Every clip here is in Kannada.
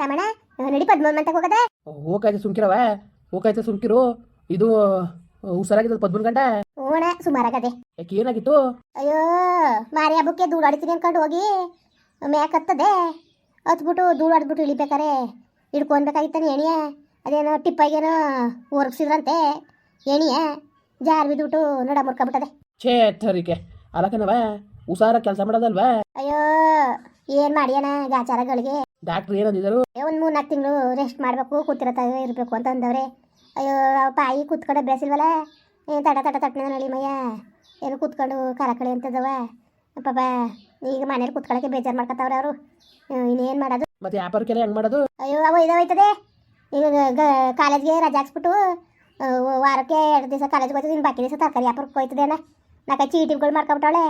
ತಮ್ಮಣ್ಣ ನಡಿ ಪದ್ಮ ಅಂತ ಹೋಗದ? ಹೋಗಾಯ್ತು ಸುಮ್ಕಿರವ ಹೋಗಾಯ್ತು ಸುಮ್ಕಿರು. ಇದು ಹುಷಾರಾಗಿದ್ದು ಪದ್ಮನ್ ಗಂಟ ಓಣ ಸುಮಾರಾಗದೆ. ಯಾಕೆ ಏನಾಗಿತ್ತು? ಅಯ್ಯೋ ಮಾರಿ ಹಬ್ಬಕ್ಕೆ ಧೂಳು ಹೊಡಿತೀನಿ ಅನ್ಕೊಂಡು ಹೋಗಿ ಮ್ಯಾಕ್ ಹತ್ತದೆ. ಹತ್ಬಿಟ್ಟು ಧೂಳು ಹೊಡೆದ್ಬಿಟ್ಟು ಇಳಿಬೇಕಾರೆ ಹಿಡ್ಕೊನ್ಬೇಕಾಗಿತ್ತಾನೆ ಎಣಿಯ. ಅದೇನೋ ಟಿಪ್ಪಾಗೇನೋ ಹೊರಗ್ಸಿದ್ರಂತೆ ಎಣಿಯ. ಜಾರ್ ಬಿದ್ಬಿಟ್ಟು ನೋಡ ಮುರ್ಕೊಂಬಿಟ್ಟದೆ. ಛೇ ಥರಿಕೆ. ಅಲಕನವ ಹುಷಾರ ಕೆಲಸ ಮಾಡೋದಲ್ವಾ? ಅಯ್ಯೋ ಏನ್ ಮಾಡ್ಯಾನ ಗಾಚಾರಗಳಿಗೆ ಡಾಕ್ಟ್ರ್ ಏನಂದಿದ್ರು ಒಂದು ಮೂರ್ ನಾಲ್ಕು ತಿಂಗಳು ರೆಸ್ಟ್ ಮಾಡಬೇಕು ಕೂತಿರತ ಇರಬೇಕು ಅಂತ ಅಂದವ್ರೆ. ಅಯ್ಯೋ ಪಾಯಿ ಕೂತ್ಕೊಂಡ ಬೇಸಿಲ್ವಲ್ಲ ಏನು ತಟ ತಟ ತಟ್ಟನೆ ನಳಿ ಮಯ್ಯ ಏನು ಕೂತ್ಕೊಂಡು ಕರಕಳಿ ಅಂತದವ. ಪಾಪ ಈಗ ಮನೇಲಿ ಕೂತ್ಕೊಳ್ಳೋಕೆ ಬೇಜಾರು ಮಾಡ್ಕೊತಾವ್ರೆ ಅವರು. ಇನ್ನೇನು ಮಾಡೋದು? ಮತ್ತೆ ವ್ಯಾಪಾರಕ್ಕೆಲ್ಲ ಹೆಂಗ್ ಮಾಡೋದು? ಅಯ್ಯೋ ಅವ ಇದಾವೈತದೆ ಈಗ ಕಾಲೇಜ್ಗೆ ರಜೆ ಹಾಕ್ಸ್ಬಿಟ್ಟು ವಾರಕ್ಕೆ ಎರಡು ದಿವಸ ಕಾಲೇಜ್ಗೆ ಹೋಯ್ತದೆ ಇನ್ನು ಬಾಕಿ ದಿವಸ ತರಕಾರಿ ವ್ಯಾಪಾರಕ್ಕೆ ಹೋಯ್ತದೆ ಅಣ್ಣ. ನಾಲ್ಕು ಚೀಟಿಗಳು ಮಾಡ್ಕೊಬಿಟ್ಟಾಳೆ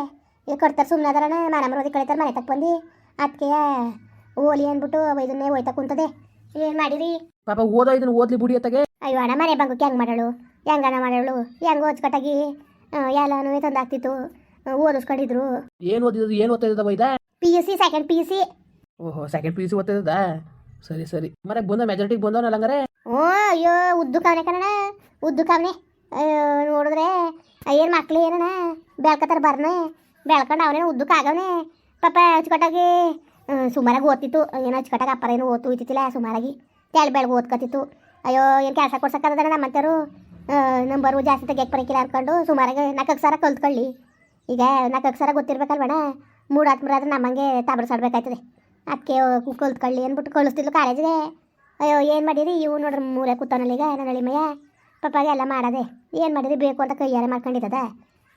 ಈಗ ಕೊಡ್ತಾರೆ ಸುಮ್ಮನೆ ಅದರಣ್ಣ ಮನೆ ಮರೋದಿ ಕಳಿತಾರೆ ಮನೆ ತಕ್ಕ ಬಂದು. ಅದಕ್ಕೆ ಓಲಿ ಅಂದ್ಬಿಟ್ಟು ಇದನ್ನೇ ಹೋಯ್ತಾ ಕುಂತದೆ. ಏನು ಮಾಡಿರಿ? ಪಾಪ ಓದ ಇದನ್ನ ಓದ್ಲಿ ಬುಡಿ ಅತ್ತಗೆ. ಅಯ್ಯೋ ಅಣ್ಣ ಮನೆ ಬಂಗಕ್ಕೆ ಹೆಂಗೆ ಮಾಡಳು? ಹೆಂಗಣ್ಣ ಮಾಡಳು? ಹೆಂಗೆ ಹೊಚ್ಕಟ್ಟಾಗಿ ಎಲ್ಲನೂ ತಂದಾಗ್ತಿತ್ತು ಓದಿಸ್ಕೊಂಡಿದ್ರು. ಏನು ಓದಿದ್ರು ಏನು ಓದ್ತಾ ಇದ್ದ ಇದ? P U C second P U C ಓಹೋ ಸೆಕೆಂಡ್ ಪಿ ಯು ಸಿ ಓದ್ತಾ ಇದ್ದದ ಸರಿ ಸರಿ. ಮರೆ ಬಂದ ಮೆಜಾರಿಟಿಗೆ ಬಂದವನಲ್ಲ ಹಂಗಾರೆ? ಓ ಅಯ್ಯೋ ಉದ್ದು ಕಾವನೆ ಕಣ ಉದ್ದು ಕಾವನೆ. ಅಯ್ಯೋ ನೋಡಿದ್ರೆ ಏನು ಮಕ್ಳು ಏನಣ್ಣ ಬೆಳ್ಕತ್ತಾರ ಬರ್ನೆ ಬೆಳ್ಕೊಂಡು ಅವನೇ ಉದ್ದಕ್ಕೆ ಆಗವನೆ. ಪಾಪ ಅಚ್ಚುಕಟ್ಟಾಗಿ ಸುಮಾರಾಗಿ ಓದ್ತಿತ್ತು. ಏನೋ ಅಚ್ಚುಕಟ್ಟಾಗಿ ಅಪ್ಪರ ಏನು ಓದ್ತು ಇತ್ತಿಲ್ಲ ಸುಮಾರಾಗಿ ತೆಳು ಬೆಳಗ್ಗೆ ಓದ್ಕೊತಿತ್ತು. ಅಯ್ಯೋ, ಏನು ಕೆಲಸ ಕೊಡ್ಸಕ್ಕದ ನಮ್ಮ ನಂಬರು ಜಾಸ್ತಿ ತೆಗಿಯಕ್ಕೆ ಬರಕಿಲ್ಲ ಅನ್ಕೊಂಡು ಸುಮಾರಾಗಿ ನಾಲ್ಕು ಅಕ್ಷರ ಕಲ್ತ್ಕೊಳ್ಳಿ. ಈಗ ನಾಲ್ಕು ಅಕ್ಷರ ಗೊತ್ತಿರ್ಬೇಕಲ್ವಣ? ಮೂರು ಆದ್ರೆ ನಮ್ಮಂಗೆ ತಾಬರ್ಸಾಡ್ಬೇಕಾಯ್ತದೆ ಅದಕ್ಕೆ ಕಲ್ತ್ಕೊಳ್ಳಿ ಅಂದ್ಬಿಟ್ಟು ಕಳಿಸ್ತಿದ್ಲು ಕಾಲೇಜಿಗೆ. ಅಯ್ಯೋ, ಏನು ಮಾಡಿರಿ? ಇವು ನೋಡ್ರಿ ಮೂರೇ ಕೂತಾನಲ್ಲ ಈಗ, ನನ್ನ ಅಳಿಮಯ್ಯ. ಪಪ್ಪಾಗೆ ಎಲ್ಲ ಮಾಡದೆ. ಏನು ಮಾಡಿರಿ? ಬೇಕು ಅಂತ ಕೈಯಾರ ಮಾಡ್ಕೊಂಡಿದ್ದದ.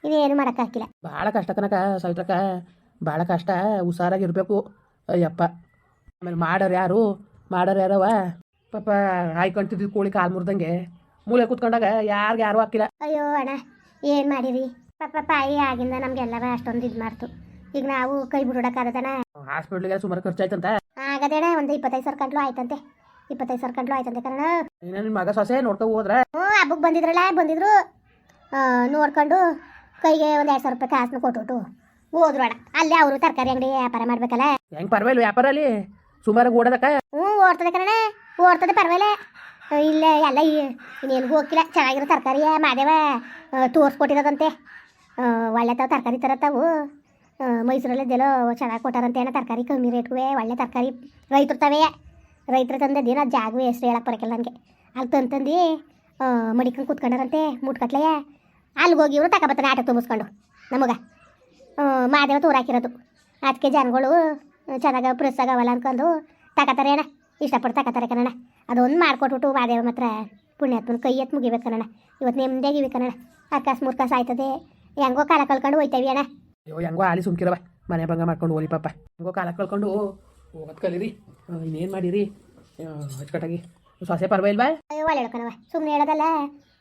ಇದೇನು ಮಾಡೋಕ್ಕಾಗಿಲ್ಲ ಭಾಳ ಕಷ್ಟ ಕನಕ ಸವಿತ್ರಕ್ಕ. ಭಾಳ ಕಷ್ಟ. ಹುಷಾರಾಗಿರ್ಬೇಕು ಅಯ್ಯಪ್ಪ. ಆಮೇಲೆ ಮಾಡೋರು ಯಾರು? ಮಾಡೋರು ಯಾರವ? ಪಾಪ ಹಾಯ್ಕೊಂತಿದ್ದು ಕೋಳಿ ಕಾಲು ಮುರ್ದಂಗೆ ಮೂಲೆ ಕೂತ್ಕೊಂಡಾಗ ಯಾರಿಗೆ ಯಾರು ಹಾಕಿಲ್ಲ. ಅಯ್ಯೋ ಅಣ್ಣ ಏನು ಮಾಡಿರಿ? ಪಾಪ ಪಾಯಿ ಆಗಿಂದ ನಮಗೆಲ್ಲವ ಅಷ್ಟೊಂದು ಇದು ಮಾಡ್ತು. ಈಗ ನಾವು ಕೈ ಬಿಡೋಕ್ಕಾಗದಣ್ಣ ಹಾಸ್ಪಿಟ್ಲಿಗೆ ಸುಮಾರು ಖರ್ಚಾಯ್ತಂತ? ಆಗದೇಣ ಒಂದು ಇಪ್ಪತ್ತೈದು ಸಾವಿರ ಕಂಟ್ಲು ಆಯ್ತಂತೆ. ಇಪ್ಪತ್ತೈದು ಸಾವಿರ ಕಂಟ್ಲು ಆಯ್ತಂತೆ ಕಾರಣ ಏನ ನಿನ್ನ ಮಗ ಸೊಸೆ ನೋಡ್ಕೊ ಹೋದ್ರ? ಹ್ಞೂ ಹಬ್ಬಕ್ಕೆ ಬಂದಿದ್ರಲ್ಲ ಬಂದಿದ್ರು. ನೋಡ್ಕೊಂಡು ಕೈಗೆ ಒಂದು ಎರಡು ಸಾವಿರ ರೂಪಾಯಿ ಕಾಸ್ನ ಕೊಟ್ಬಿಟ್ಟು ಹೋದ್ರು ಅಣ್ಣ ಅಲ್ಲೇ ಅವರು ತರಕಾರಿ ಅಂಗಡಿ ವ್ಯಾಪಾರ ಮಾಡ್ಬೇಕಲ್ಲ? ಹೆಂಗ್ ಪರವಾಗಿಲ್ಲ ವ್ಯಾಪಾರ ಅಲ್ಲಿ? ಸುಮಾರಾಗಿ ಓಡೋದಕ್ಕ? ಹ್ಞೂ ಓಡ್ತದೆ ಕಣ ಓಡ್ತದೆ ಪರವಾಗಿಲ್ಲ. ಇಲ್ಲ ಎಲ್ಲ ಇನ್ನೇನು ಇನ್ನೇನ್ಗೂ ಹೋಗಿಲ್ಲ ಚೆನ್ನಾಗಿರೋ ತರಕಾರಿಯ ಮಾದೇವ ತೋರಿಸ್ಕೊಟ್ಟಿರೋದಂತೆ. ಒಳ್ಳೆ ತಾವು ತರಕಾರಿ ತರತ್ತಾವು. ಮೈಸೂರಲ್ಲಿದ್ದೆಲ್ಲೋ ಚೆನ್ನಾಗಿ ಕೊಟ್ಟಾರಂತೆ ಏನೋ ತರಕಾರಿ. ಕಮ್ಮಿ ರೇಟ್ಗೆ ಒಳ್ಳೆ ತರಕಾರಿ ರೈತರು ತವೆ. ರೈತರು ಏನೋ ಜಾಗವೇ ಹೆಸ್ರು ಹೇಳಕ್ಕೆ ಬರಕಿಲ್ಲ ನನಗೆ. ಅಲ್ಲಿ ತಂತಂದು ತಂದು ಮಡಿಕೊಂಡು ಕೂತ್ಕೊಂಡಾರಂತೆ ಮುಟ್ಕಟ್ಲೆಯ. ಅಲ್ಲಿಗೆ ಹೋಗಿ ಇವರು ತಗೊಬತ್ತಾನೆ ಆಟೋ ತುಂಬಿಸ್ಕೊಂಡು ನಮಗೆ. ಮಾದೇವ ತೋರಾಕಿರೋದು ಅದಕ್ಕೆ ಜನಗಳು ಚೆನ್ನಾಗ ಪ್ರೆಸ್ ಆಗವಲ್ಲ ಅನ್ಕೊಂಡು ತಗೋತಾರೆ ಅಣ್ಣ. ಇಷ್ಟಪಟ್ಟು ತಗೋತಾರೆ ಕನ್ನಡ ಅದೊಂದು ಮಾಡ್ಕೊಟ್ಬಿಟ್ಟು ಮಾದೇವ ಮಾತ್ರ ಪುಣ್ಯಾತ್ಮನ ಕೈ ಎತ್ತು ಮುಗಿಬೇಕು ಕನ್ನಡ ಇವತ್ತು ನೆಮ್ಮದಿಯಾಗಿ ಇವೆ ಕನ್ನಡ ಅರ್ಕಾಸ್ ಮುರ್ಕಾಸ್ ಆಯ್ತದೆ. ಹೆಂಗೋ ಕಾಲ ಕಳ್ಕೊಂಡು ಹೋಯ್ತೇವಿ ಅಣ್ಣ. ಅಯ್ಯೋ ಹೆಂಗೋ ಆಲಿ ಸುಮ್ಕಿರವ. ಮನೆ ಭಂಗ ಮಾಡ್ಕೊಂಡು ಹೋಲಿ ಪಾಪ. ಹೆಂಗೋ ಕಾಲ ಕಳ್ಕೊಂಡು ಹೋಗೋದು ಕಲೀರಿ. ಇನ್ನೇನು ಮಾಡಿರಿ? ಅಚ್ಚುಕಟ್ಟಾಗಿ. ಸೊಸೆ ಇಲ್ವಾ ಅಯ್ಯೋ ಒಳ್ಳೆ ಕಣವ ಸುಮ್ಮನೆ ಹೇಳೋದಲ್ಲ.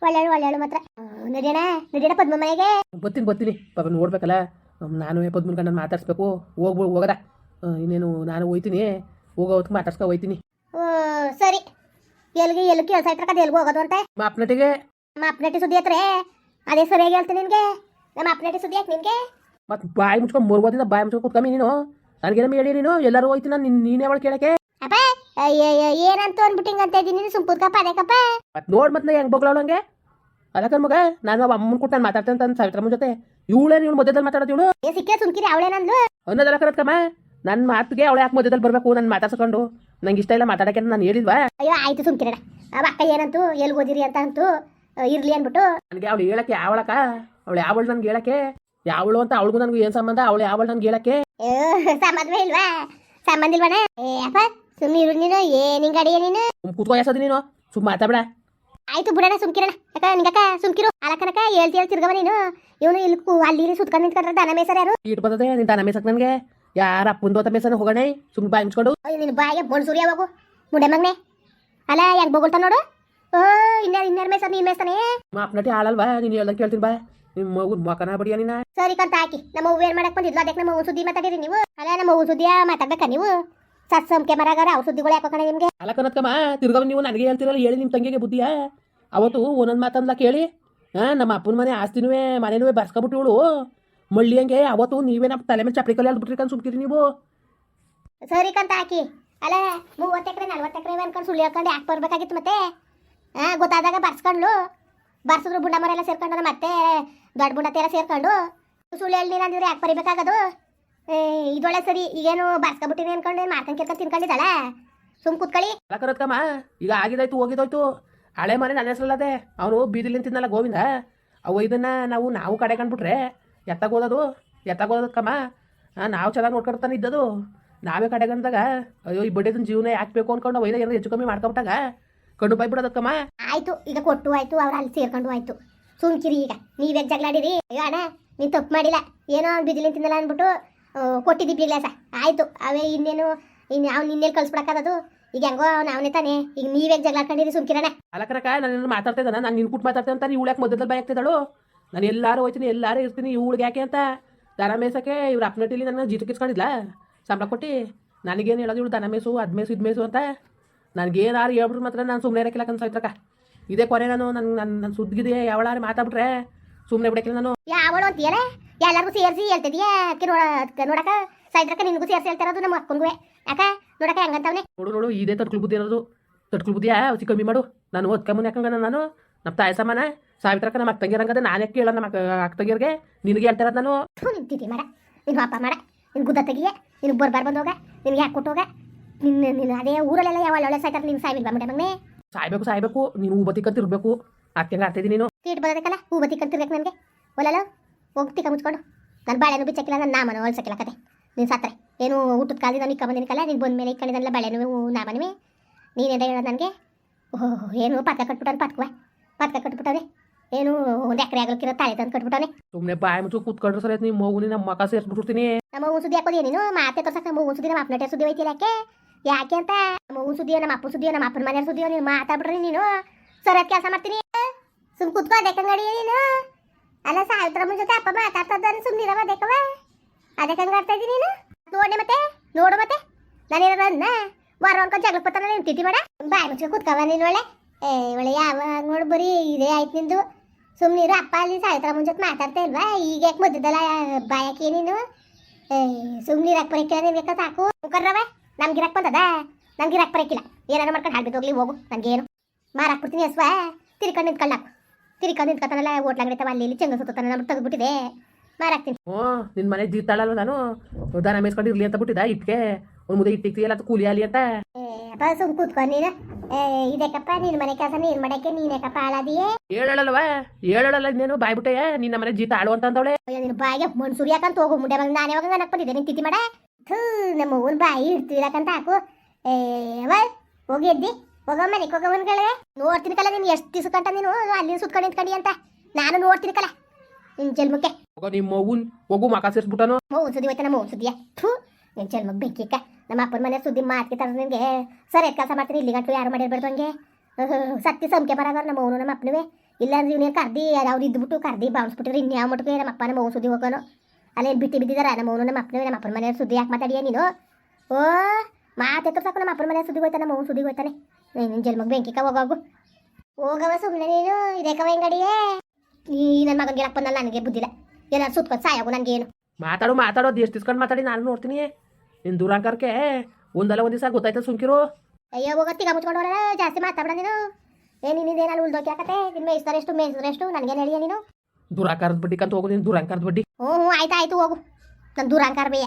ಒಳ್ಳೆ ಒಳ್ಳೆ ಮಾತ್ರ. ನಡಿಯಣ ನಡಿಯಣ ಪದ್ಮ ಮನೆಗೆ. ಗೊತ್ತಿನ ಬರ್ತೀನಿ ಪಾಪ ನೋಡ್ಬೇಕಲ್ಲ. ನಾನು ಪದ್ಮನ್ ಗಂಡನ ಮಾತಾಡಿಸ್ಬೇಕು. ಹೋಗ್ಬೋ ಹೋಗದ. ಇನ್ನೇನು ನಾನು ಹೋಯ್ತೀನಿ. ಹೋಗೋ ಹೊತ್ತು ಮಾತಾಡ್ಸ್ಕೊ ಹೋಯ್ತೀನಿ. ಸರಿ. ಎಲ್ಲಿಗೆ ಎಲ್ಲಿ ಕೆಲಸ ಆಯ್ತು ಅದು ಎಲ್ಗೂ ಹೋಗೋದು ಅಂತ? ನಮ್ಮ ಅಪ್ನಟ್ಟಿ ಸುದ್ದಿ ಹತ್ರ ಅದೇ ಸರಿಯಾಗಿ ಹೇಳ್ತೀನಿ ನಿನಗೆ. ನಮ್ಮ ಅಪ್ನಟ್ಟಿ ಸುದ್ದಿ ಯಾಕೆ ನಿನಗೆ? ಮತ್ತೆ ಬಾಯಿ ಮುಚ್ಕೊಂಡು ಮೂರ್ಬೋದಿಂದ ಬಾಯಿ ಮುಚ್ಕೊಂಡು ಕೂತ್ಕಮ್ಮಿ ನೀನು. ನನಗೇನಮ್ಮ ಹೇಳಿ ನೀನು? ಎಲ್ಲರೂ ಹೋಯ್ತೀನಿ ನಾನು ನೀನೇ ಅವಳು ಕೇಳಕ್ಕೆ? ಅಪ್ಪ ಏನಂತ ಅಂದ್ಬಿಟ್ಟಿಂಗ್ ಅಂತ ಇದ್ದೀನಿ ಸುಂಪುದ್ಕಪ್ಪ ಅದೇಕಪ್ಪ ಮತ್ತೆ ನೋಡಿ ಮತ್ತೆ ಹೆಂಗೆ ಬಗ್ಲವಳು ಹಂಗೆ? ಅಲ್ಲ ಮಗ ನಾನು ಅಮ್ಮನ ಕೊಟ್ಟು ನಾನು ಮಾತಾಡ್ತೇನೆ ಅಂತ ಸಾವಿತ್ರಮ್ಮನ ಜೊತೆ. ಇವಳೇ ಇವಳು ಮಧ್ಯದಲ್ಲಿ ಮಾತಾಡೋದು ಇವಳು? ಏ ಸಿಕ್ಕೇ ಸುಮ್ಕಿರಿ ಅವಳೇನಂದ್ಲು ಅನ್ನೋದಲ್ಲ ಕರತ್ಕಮ್ಮ ನನ್ನ ಮಾತಿಗೆ ಅವಳು ಯಾಕೆ ಮಧ್ಯದಲ್ಲಿ ಬರಬೇಕು? ನಾನು ಮಾತಾಡ್ಸ್ಕೊಂಡು. ನಂಗೆ ಇಷ್ಟ ಇಲ್ಲ ಮಾತಾಡಕ್ಕೆ ನಾನು ಹೇಳಿದ್ವಾ ಅಯ್ಯೋ ಆಯ್ತು ಸುಮ್ಕಿರಣ. ಅವ ಅಕ್ಕ ಏನಂತು? ಎಲ್ಲಿ ಓದಿರಿ ಅಂತ ಅಂತೂ ಇರ್ಲಿ ಅನ್ಬಿಟ್ಟು ನನಗೆ ಅವಳು ಹೇಳಕ್ಕೆ ಯಾವಳಕ ಅವಳು ಯಾವಳು ನನ್ಗೆ ಹೇಳಕ್ಕೆ? ಯಾವಳು ಅಂತ ಅವಳಿಗೂ ನನಗೂ ಏನು ಸಂಬಂಧ? ಅವಳು ಯಾವಳು ನನ್ಗೆ ಹೇಳಕ್ಕೆ? ಸಂಬಂಧವೇ ಇಲ್ವಾ? ಸಂಬಂಧ ಇಲ್ವಣ ಏ ಅಪ್ಪ ಸುಮ್ಮನೆ ಇರು ನೀನು ಏನಿಂಗ್ ಅಡಿಯ ನೀನು? ಕೂತ್ಕೋ ಯಾಸದಿ ನೀನು. ಸುಮ್ಮ ಮಾತಾಡ ಆಯ್ತು ಬಿಡೋಣ ಸುಮ್ಕಿರಣ. ಅಕ್ಕ ನಿಂಗಕ್ಕ ಸುಮ್ಕಿರು? ಅಲಕ್ಕನಕ ಹೇಳ್ತಿ ಹೇಳ್ ತಿರ್ಗವ ನೀನು. ಇವನು ಇಲ್ಲಿ ಅಲ್ಲಿ ಇಲ್ಲಿ ಸುತ್ಕೊಂಡು ನಿಂತ್ಕೊಂಡ್ರೆ ದನ ಮೇಸರ್ ಯಾರು? ಈಟ್ ಬರ್ತದೆ ನಿನ್ ದನ ಮೇಸಕ್ ನನಗೆ. ಯಾರ ಅಪ್ಪಂದು ಅಂತ ಮೇಸನ ಹೋಗೋಣ? ಸುಮ್ ಬಾಯ್ ಮುಚ್ಕೊಂಡು. ನಿನ್ ನಿನ್ನ ಬಾಯಿಗೆ ಬಣ್ಸೂರಿ ಯಾವಾಗು? ಮುಂಡೆ ಮಗ್ನೆ. ಅಲ್ಲ ಹೆಂಗ್ ಬೊಗಳ್ತಾ ನೋಡು? ಓ ಇನ್ಯಾರು ಇನ್ಯಾರು ಮೇಸರ್ ನೀನ್ ಮೇಸ್ತಾನೆ ಮಾಪ್ನಟಿ ಆಳಲ್ವಾ ನೀನು ಹೇಳ್ದಂಗೆ ಕೇಳ್ತೀನಿ ಬಾ. ನಿಮ್ಮ ಮಗು ಮಕನ ಬಡಿಯ ನೀನ? ಸರಿ ಕಂತ ಹಾಕಿ ನಮ್ಮ ಹೂವು ಏನ್ ಮಾಡಕ್ ಬಂದಿದ್ಲು? ಅದಕ್ಕೆ ನಮ್ಮ ಹೂವು ಸುದ್ದಿ ಮಾತಾಡಿರಿ ನೀವು. ಅಲ್ಲ ನಮ್ಮ ಹೂವು ಸುದ್ದಿಯ ಮಾತಾಡ್ಬೇಕಾ ನೀವು? ಸತ್ಸಂಕೆ ಮರಗಾರ ಅವು ಸುದ್ದಿಗಳು ಯಾಕೋ ಕಣೆ ನಿಮ್ಗೆ? ಅಲ್ಲ ಕನತ್ಕಮ್ಮ ನೀವು ನನಗೆ ಹೇಳ್ತಿರಲ್ಲ ಹೇಳಿ ನಿಮ್ಮ ತಂಗಿಗೆ ಬುದ್ಧಿಯಾ ಅವತ್ತು ಒಂದೊಂದು ಮಾತಂದ ಕೇಳಿ. ಹಾಂ ನಮ್ಮ ಅಪ್ಪನ ಮನೆ ಆಸ್ತಿನೂ ಮನೆನೂ ಬರ್ಸ್ಕೊಬಿಟ್ಟು ಇವಳು. ಮಳ್ಳಿ ಹಂಗೆ ಅವತ್ತು ನೀವೇ ನಮ್ಮ ತಲೆ ಮೇಲೆ ಚಪ್ಪಲಿ ಕಲ್ಲಿ ಅಲ್ಬಿಟ್ರಿ ಸುಮ್ಕಿರಿ ನೀವು. ಸರಿ ಕಂತ ಹಾಕಿ ಅಲ್ಲ ಮೂವತ್ತು ಎಕರೆ ನಲ್ವತ್ತು ಎಕರೆ ಅನ್ಕೊಂಡು ಸುಳ್ಳು ಹೇಳ್ಕೊಂಡು ಯಾಕೆ ಬರ್ಬೇಕಾಗಿತ್ತು ಮತ್ತೆ? ಹಾಂ ಗೊತ್ತಾದಾಗ ಬರ್ಸ್ಕೊಂಡ್ಲು. ಬರ್ಸಿದ್ರು ಬುಂಡ ಮರೆಲ್ಲ ಸೇರ್ಕೊಂಡು ಮತ್ತೆ ದೊಡ್ಡ ಬುಂಡ ಎಲ್ಲ ಸೇರ್ಕೊಂಡು. ಸುಳ್ಳು ಹೇಳಿ ಅಂದಿದ್ರೆ ಯಾಕೆ ಬರಿಬೇಕಾಗದು? ಏ, ಇದೊಳ್ಳೆ ಸರಿ ಈಗೇನು ಬಾರ್ಸ್ಕೊಬಿಟ್ಟಿನಿ ಅನ್ಕೊಂಡು ಮಾರ್ಕನ್ ಕೇಳ್ಕೊಂಡು ತಿನ್ಕೊಂಡಿದ್ದಾಳೆ? ಸುಮ್ ಕುತ್ಕಳಿ ಅಲ್ಲ ಕರತ್ಕಮ್ಮ ಈಗ ಆಗಿದಾಯ್ತು ಹೋಗಿದೋಯ್ತು. ಹಳೆ ಮನೆ ನನ್ನ ಹೆಸರಲ್ಲದೆ ಅವನು ಬೀದಿಲಿ ತಿನ್ನಲ್ಲ ಗೋವಿಂದ. ಅವು ಇದನ್ನ ನಾವು ನಾವು ಕಡೆ ಕಂಡ್ಬಿಟ್ರೆ ಎತ್ತಾಗೋದದು ಎತ್ತಾಗೋದಕ್ಕಮ್ಮ ನಾವು ಚೆನ್ನಾಗಿ ನೋಡ್ಕೊಡ್ತಾನೆ ಇದ್ದದು. ನಾವೇ ಕಡೆ ಕಂಡಾಗ ಅಯ್ಯೋ ಈ ಬಡ್ಡಿದನ್ ಜೀವನ ಹಾಕ್ಬೇಕು ಅನ್ಕೊಂಡು ಒಯ್ದ ಏನಾದ್ರು ಹೆಚ್ಚು ಕಮ್ಮಿ ಮಾಡ್ಕೊಬಿಟ್ಟಾಗ ಕಣ್ಣು ಬೈ ಬಿಡೋದಕ್ಕಮ್ಮ. ಆಯ್ತು ಈಗ ಕೊಟ್ಟು ಆಯ್ತು ಅವ್ರ ಅಲ್ಲಿ ಸೇರ್ಕೊಂಡು ಆಯ್ತು. ಸುಮ್ಕಿರಿ ಈಗ. ನೀವೇ ಜಗಳಾಡಿರಿ ಅಯ್ಯೋ ಅಣ್ಣ ನೀನು ತಪ್ಪು ಮಾಡಿಲ್ಲ. ಏನೋ ಬಿದಿಲಿ ತಿನ್ನಲ್ಲ ಅಂದ್ಬಿಟ್ಟು ಆ, ಕೊಟ್ಟಿದ್ದಿ ಬಿಗ್ಲಾಸ ಆಯಿತು ಅವೇ ಇನ್ನೇನು ಇನ್ನು ಅವ್ನು ಇನ್ನೆಲ್ಲಿ ಕಳ್ಸ್ಬಿಡಕ್ಕದದು. ಈಗ ಹೆಂಗೋ ಅವನೇ ತಾನೆ ಈಗ ನೀವೇ ಜಗಳ ಹಾಕೊಂಡಿರಿ ಅಲ್ಲ ಕರಕ ನಾನು ಮಾತಾಡ್ತಾ ಇದ್ದಾನೆ? ನಾನು ನಿನ್ ಕುಟ್ ಮಾತಾಡ್ತೇನೆ ಅಂತ ಇವಳು ಯಾಕೆ ಬಾಯ್ ಆಗ್ತಿದ್ದಾಳು ನಾನು ಎಲ್ಲರೂ ಹೋಯ್ತೀನಿ ಎಲ್ಲಾರು ಇರ್ತೀನಿ ಇವಳಿಗೆ ಯಾಕೆ ಅಂತ? ದನ ಮೇಸಕ್ಕೆ ಇವ್ರು ಅಪ್ನಟ್ಟಿಲಿ ನನ್ನ ಜೀತ ಕಿಸ್ಕೊಂಡಿಲ್ಲ ಸಂಬಳ ಕೊಟ್ಟು? ನನಗೇನು ಹೇಳೋದು ಇವಳು ದನ ಮೇಸು ಅದು ಮೇಸು ಇದು ಮೇಸು ಅಂತ? ನನಗೇನಾರು ಹೇಳ್ಬಿಟ್ರು ಮಾತ್ರ ನಾನು ಸುಮ್ಮನೆ ಇರಕ್ಕಿಲ್ಲ ಕನ್ಸೈತ್ರಕ ಇದೇ ಕೊನೆ ನಾನು ನನ್ನ ನನ್ನ ನನ್ನ ಸುದ್ದಿಗಿದೆ ಯಾವಳಾರು ಮಾತಾಡ್ಬಿಟ್ರೆ ಸುಮ್ಮನೆ ಬಿಡಕ್ಕಿಲ್ಲ ನಾನು. ಯಾವಳು ಅಂತೀಯಲ್ಲ ಎಲ್ಲರಿಗೂ ಸೇರಿಸಿ ಹೇಳ್ತಿದ್ಯಾ? ಅದಕ್ಕೆ ನೋಡ ಅದಕ್ಕೆ ನೋಡಕ ಸಾಯ್ತ್ರಕ್ಕ ನಿನಗೂ ಸೇರಿಸಿ ಹೇಳ್ತಿರೋದು ನಮ್ಮ ಅಕ್ಕಂಗೂ ಯಾಕ? ನೋಡಕ ಹೆಂಗಂತವನೆ? ನೋಡು ನೋಡು ಇದೇ ತಟ್ಕುಲ್ ಬುದ್ಧಿ ಇರೋದು. ತಟ್ಕುಲ್ ಆ ಅವಸಿ ಕಮ್ಮಿ ಮಾಡು. ನಾನು ಓದ್ಕೊಂಬನೆ ಯಾಕಂಗ ನಾನು? ನಮ್ಮ ತಾಯಿ ಸಮಾನ? ಸಾವಿತ್ರಕ್ಕ ನಮ್ಮ ಅಕ್ಕ ತಂಗಿರಂಗದ ನಾನು ಯಾಕೆ ಹೇಳೋ ನಮ್ಮ ಅಕ್ಕ ತಂಗಿಯರಿಗೆ ನಿನಗೆ ಹೇಳ್ತಿರೋದು ನಾನು. ನಿಂತಿದ್ದಿ ಮಾಡ. ನಿನ್ನ ಪಾಪ ಮಾಡ. ನಿನ್ ಗುದ್ದ ತೆಗಿಯ. ನಿನಗೆ ಬರ್ಬಾರ್ ಬಂದೋಗ. ನಿನ್ಗೆ ಯಾಕೆ ಕೊಟ್ಟೋಗ? ನಿನ್ನ ನಿನ್ನ ಅದೇ ಊರಲ್ಲೆಲ್ಲ ಯಾವ ಒಳ್ಳೆ ಸಾಯ್ತಾರೆ ನಿನ್ ಸಾಯ್ಬಿಲ್ ಬಂದ್ಬಿಟ್ಟೆ ಮಗನೇ? ಸಾಯ್ಬೇಕು ಸಾಯ್ಬೇಕು. ನೀನು ಹೂ ಕಂತಿರ್ಬೇಕು ಕತ್ತಿರ್ಬೇಕು ಅತ್ತೆಂಗ ಆಡ್ತಿದ್ದೀನಿ ನೀನು. ಸೀಟ್ ಬರೋದಕ್ಕಲ್ಲ ಹೂ ಬತ್ತಿ ಕಂತಿರ್ಬೇಕು ನನಗೆ. ಒಲ್ಲಲ್ಲ ಹೋಗಿ ತಿಕ್ಕ ಮುಚ್ಕೊಂಡು. ನನ್ನ ಬಾಳೆನೂ ಬಿಚ್ಚಕ್ಕಿಲ್ಲ ನನ್ನ ನಾಮನ ಹೊಲ್ಸಕ್ಕಿಲ್ಲ ಕತೆ. ನೀನು ಸಾತ್ರೆ. ಏನು ಊಟದ ಕಾಲದಿ ನಾನು ಇಕ್ಕಂಬಂದಿನಕಲ್ಲ ನೀನು ಬಂದ ಮೇಲೆ ಇಕ್ಕಂಡಿದ್ದಲ್ಲ ಬಾಳೆನೂ ನಾಮನವೇ ನೀನೇದ ಹೇಳೋದು ನನಗೆ? ಓಹ್ ಏನು ಪತ್ಕ ಕಟ್ಬಿಟ್ಟವನು ಪಾತ್ಕುವ? ಪಾತ್ಕ ಕಟ್ಬಿಟ್ಟವನೆ? ಏನು ಒಂದು ಎಕರೆ ಆಗಲಿಕ್ಕಿರೋ ತಾಳೆ ತಂದು ಕಟ್ಬಿಟ್ಟವನೆ? ಸುಮ್ಮನೆ ಬಾಯಿ ಮುಚ್ಚು ಕೂತ್ಕೊಂಡ್ರೆ ಸರಿ ನಿಮ್ಮ ಮಗುನಿ ನಮ್ಮ ಮಕ ಸೇರಿಸ್ಬಿಟ್ಟಿರ್ತೀನಿ. ನಮ್ಮ ಮಗು ಸುದ್ದಿ ಹಾಕೋದು ನೀನು ಮಾತೆ ತೋರ್ಸಕ್ಕೆ ನಮ್ಮ ಅವ್ವನ್ ಸುದ್ದಿ ನಮ್ಮ ಅಪ್ಪನ ಸುದ್ದಿ ಹೋಯ್ತಿಲ್ಲ ಯಾಕೆ? ಯಾಕೆ ಅಂತ? ನಮ್ಮ ಅವ್ವನ್ ಸುದ್ದಿಯೋ ನಮ್ಮ ಅಪ್ಪ ಸುದ್ದಿಯೋ ನಮ್ಮ ಅಪ್ಪನ ಮನೆಯ ಸುದ್ದಿಯೋ ನೀನು ಮಾತಾಡ್ಬಿಟ್ರಿ ನೀನು? ಸರಿಯಾದ ಕೆಲಸ ಮಾಡ್ತೀನಿ. ಸುಮ್ ಬಾ ಅದಕ್ಕಂಗಡಿ ನೀನು. ಅಲ್ಲ ಸಾವಿತ್ರ ಜೊತೆ ಅಪ್ಪ ಮಾತಾಡ್ತದ ಸುಮ್ಮನಿರವ ಅದಕ್ಕವ ಹಂಗೆ ಆಡ್ತಾ ಇದ್ದೀನಿ ನೀನು? ನೋಡಿ ಮತ್ತೆ, ನೋಡು ಮತ್ತೆ. ನಾನೇನಾರ ಅನ್ನ? ವಾರ ಅನ್ಕೊಂಡು ಜಗಳ ಪತ್ತಾನ ನೀನು ತಿಟಿ ಮಾಡ. ಬಾಯ್ ಮುಚ್ಚ ಕುತ್ಕವ ನೀನು ಒಳ್ಳೆ. ಏ, ಒಳ್ಳೆ ಯಾವಾಗ ನೋಡು, ಬರೀ ಇದೇ ಆಯ್ತು ನಿಂದು. ಸುಮ್ಮನಿರು ಅಪ್ಪ ಅಲ್ಲಿ ಸಾವಿತ್ರ ಮುಂಜಾನೆ ಮಾತಾಡ್ತಾ ಇಲ್ವಾ? ಈಗ ಯಾಕೆ ಮದ್ದದಲ್ಲ ಬಾಯಕ್ಕೆ ನೀನು? ಸುಮ್ಮನೆ ಬರಕ್ಕೆ ಬರಕ್ಕಿಲ್ಲ ನಿನ್ಗೆ ಸಾಕು? ಮುಖರ್ರವ ನಮ್ಗೆ ಇರಕ್ ಬಂದದ? ನಮ್ಗೆ ಇರಕ್ ಬರಕ್ಕಿಲ್ಲ ಏನಾರು ಮಾಡ್ಕೊಂಡು ಹಾಡ್ಬಿಟ್ಟು ಹೋಗ್ಲಿ ಹೋಗು ನನಗೇನು ಮಾರಾಕ್ ಬಿಡ್ತೀನಿ ಅಸ್ವಾ. ತಿರ್ಕೊಂಡು ನಿಂತ್ಕೊಳ್ಳಾಕು ತಿರ್ಕೊಂಡು ನಿಂತ್ಕೊತಾನಲ್ಲ ಓಟ್ಲಾಗಡಿತಾವ ಅಲ್ಲಿ ಇಲ್ಲಿ ಚೆಂಗ ಸುತ್ತಾನ ನಮ್ಗೆ ತೆಗೆದ್ಬಿಟ್ಟಿದೆ. ಮಾರಾಕ್ತೀನಿ ಹ್ಞೂ ನಿನ್ನ ಮನೆ ಜೀತಾಳಲ್ವ ನಾನು? ದನ ಮೇಯ್ಸ್ಕೊಂಡು ಇರ್ಲಿ ಅಂತ ಬಿಟ್ಟಿದ ಇಟ್ಕೆ? ಒಂದು ಮುದ್ದೆ ಇಟ್ಟಿಕ್ತಿಯಲ್ಲ ಅದು ಕೂಲಿ ಅಲ್ಲಿ ಅಂತ? ಏ ಅಪ್ಪ ಸುಮ್ ಕೂತ್ಕೊ ನೀನು. ಇದಕ್ಕಪ್ಪ ನಿನ್ನ ಮನೆ ಕೆಲಸ ನೀನು ಮಾಡಕ್ಕೆ ನೀನಕ್ಕಪ್ಪ ಹಾಳಾದಿಯೇ? ಹೇಳಲ್ಲವ ಹೇಳಲ್ಲ ಇನ್ನೇನು ಬಾಯ್ಬಿಟ್ಟೆ ನಿನ್ನ ಮನೆ ಜೀತ ಆಳು ಅಂತ ಅಂದವಳೆ. ನಿನ್ನ ಬಾಯಿಗೆ ಮಣ್ಣು ಯಾಕಂತ ಹೋಗು ಮುಂಡೆ ಬಂದು ನಾನು ಯಾವಾಗ ನನಗೆ ಬಂದಿದ್ದೆ ನೀನು ತಿಥಿ ಮಾಡ? ಥೂ ನಮ್ಮ ಅವ್ವನ ಬಾಯಿ ಇಡ್ತಿರಕಂತ ಹಾಕು. ಏ ಹೋಗಿ ಎದ್ದಿ. ಹೋಗೋ ಮನೆಗೆ ಹೋಗೋ ಒಂದ್ಗಳೇ ನೋಡ್ತೀನಿ ಕಲ ನೀನು ಎಷ್ಟು ದಿವಸ ಕಂಟ ನೀನು? ಅಲ್ಲಿ ಸುತ್ಕೊಂಡು ನಿಂತ್ಕೊಂಡಿ ಅಂತ. ನಾನು ನೋಡ್ತೀನಿ ಕಲ. ನಿನ್ ಜನ್ಮಕ್ಕೆ. ಹೋಗೋ ನಿಮ್ಮ ಮಗುನ್ ಹೋಗು ಮಕ ಸೇರಿಸ್ಬಿಟ್ಟನು. ಮೌನ್ ಸುದ್ದಿ ಹೋಯ್ತಾನ ಮೌನ್ ಸುದ್ದಿಯ? ಥೂ ನಿನ್ ಜನ್ಮಕ್ಕೆ ಬೆಂಕಿಕ್ಕ ನಮ್ಮ ಅಪ್ಪನ ಮನೆ ಸುದ್ದಿ ಮಾತಿಗೆ ತರ ನಿನಗೆ. ಸರಿ ಕೆಲಸ ಮಾಡ್ತೀನಿ ಇಲ್ಲಿ ಗಂಟು ಯಾರು ಮಾಡಿರ್ಬಾರ್ದು ಹಂಗೆ? ಸತ್ತಿ ಸಂಖ್ಯೆ ಬರೋದ್ರ ನಮ್ಮ ಅವನು ನಮ್ಮ ಅಪ್ಪನವೇ ಇಲ್ಲ ಅಂದ್ರೆ ಇವನೇ ಕರ್ದಿ ಅವ್ರು ಇದ್ಬಿಟ್ಟು ಕರ್ದಿ ಬಾವಿಸ್ಬಿಟ್ಟಿದ್ರೆ ಇನ್ಯಾವ ಮಟ್ಟಕ್ಕೆ ನಮ್ಮ ಅಪ್ಪನ ಮೌನ್ ಸುದ್ದಿ ಹೋಗೋನು. ಅಲ್ಲೇನು ಬಿಟ್ಟು ಬಿದ್ದಿದಾರ? ನಮ್ಮ ಅವನು ನಮ್ಮ ಅಪ್ಪನವೇ ನಮ್ಮ ಅಪ್ಪನ ಮನೆ ಸುದ್ದಿ ಯಾಕೆ ಮಾತಾಡಿಯ ನೀನು? ಓ ಮಾತೆ ಸಾಕು ನಮ್ಮ ಅಪ್ಪನ ಮನೆ ಸುದ್ದಿ ಹೋಯ್ತಾನೆ ಮೌನ್ ಸುದ್ದಿ ಹೋಯ್ತಾನೆ. ನಿನ್ನ ಜನ್ಮಕ್ಕೆ ಬೆಂಕಿಕ ಹೋಗೋಗು ಹೋಗವ ಸುಮ್ಮನೆ ನೀನು ಇದಕ್ಕವ ಹೆಂಗಡಿಯೇ. ಈ ನನ್ನ ಮಗನ ಹೇಳಕ್ ಬಂದಲ್ಲ ನನಗೆ ಬುದ್ಧಿಲ್ಲ ಏನಾರು ಸುತ್ಕೊಂಡು ಸಾಯಾಗು ನನಗೇನು. ಮಾತಾಡು ಮಾತಾಡೋದು ಎಷ್ಟು ತಿಸ್ಕೊಂಡು ಮಾತಾಡಿ ನಾನು ನೋಡ್ತೀನಿ. ನಿನ್ನ ದೂರಾಂಕರ್ಕೆ ಒಂದಲ್ಲ ಒಂದು ದಿವಸ ಗೊತ್ತಾಯ್ತು ಸುಂಕಿರು ಅಯ್ಯೋ ಹೋಗತ್ತಿಗ ಮುಚ್ಕೊಂಡು ಜಾಸ್ತಿ ಮಾತಾಡ ನೀನು. ಏ ನಿನ್ನಿಂದೇನಾದ್ರು ಉಳ್ದೋಕೆ ಹಾಕತ್ತೆ? ನಿನ್ನ ಮೇಯಿಸ್ತಾರೆ ಎಷ್ಟು ಮೇಯಿಸಿದ್ರೆ ಎಷ್ಟು? ನನಗೇನು ಹೇಳಿಯ ನೀನು? ದುರಾಂಕಾರದ ಬಡ್ಡಿ ಕಂತ ಹೋಗು ನೀನು ದುರಾಂಕಾರದ ಬಡ್ಡಿ. ಹ್ಞೂ ಹ್ಞೂ ಆಯ್ತು ಆಯ್ತು ಹೋಗು. ನನ್ನ ದುರಾಂಕಾರ ಬೇಯ.